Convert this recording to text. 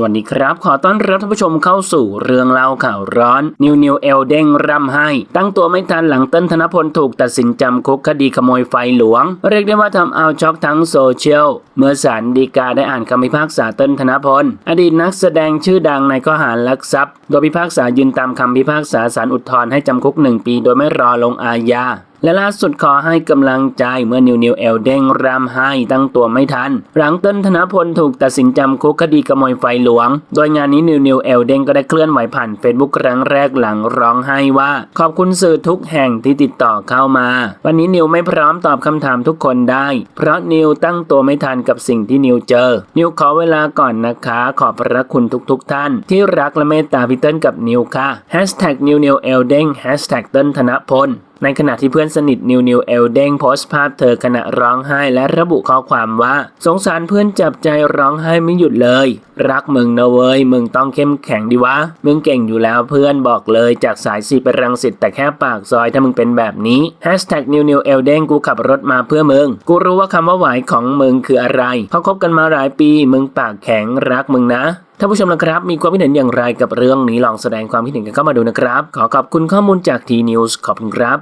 สวัสดีครับ ขอต้อนรับท่านผู้ชมเข้าสู่เรื่องเล่าข่าวร้อน นิวนิวเอลเด้งร่ำให้ ตั้งตัวไม่ทันหลังเต้นธนพลถูกตัดสินจำคุกคดีขโมยไฟหลวง เรียกได้ว่าทำเอาช็อกทั้งโซเชียล เมื่อศาลฎีกาได้อ่านคำพิพากษาเต้นธนพล อดีตนักแสดงชื่อดังในข้อหาลักทรัพย์ โดยพิพากษายืนตามคำพิพากษาศาลอุทธรณ์ให้จำคุกหนึ่งปี โดยไม่รอลงอาญา และล่าสุดขอให้กำลังใจเมื่อนิวนิวเอลเด้งรำให้ตั้งตัวไม่ทัน หลังเต้นธนพลถูกตัดสินจำคุกคดีขโมยไฟหลวง โดยงานนี้นิวนิวเอลเด้งก็ได้เคลื่อนไหวผ่านเฟซบุ๊กครั้งแรกหลังร้องไห้ว่า ขอบคุณสื่อทุกแห่งที่ติดต่อเข้ามา วันนี้นิวไม่พร้อมตอบคำถามทุกคนได้ เพราะนิวตั้งตัวไม่ทันกับสิ่งที่นิวเจอ นิวขอเวลาก่อนนะคะ ขอบพระคุณทุกๆทท่าน ที่รักและเมตตาพี่เติ้ลกับนิวค่ะนิวนิวเอลเด้งเติ้ลธนพล ในขณะที่เพื่อนสนิทนิวนิวเอลเด้งโพสต์ภาพเธอขณะร้องไห้และระบุข้อความว่า สงสารเพื่อนจับใจร้องไห้ไม่หยุดเลย รักมึงนะเว้ย มึงต้องเข้มแข็งดีวะ มึงเก่งอยู่แล้วเพื่อนบอกเลยจากสายสีไปรังสิตแต่แค่ปากซอยถ้ามึงเป็นแบบนี้ Hashtag นิวนิวเอลเด้งกูขับรถมาเพื่อมึง กูรู้ว่าคำว่าหวายของมึงคืออะไรเขาคบกันมาหลายปี มึงปากแข็งรักมึงนะท่านผู้ชมนะครับ มีความคิดเห็นอย่างไรกับเรื่องนี้ลองแสดงความคิดเห็นกันเข้ามาดูนะครับ ขอขอบคุณข้อมูลจากทีนิวส์ขอบคุณครับ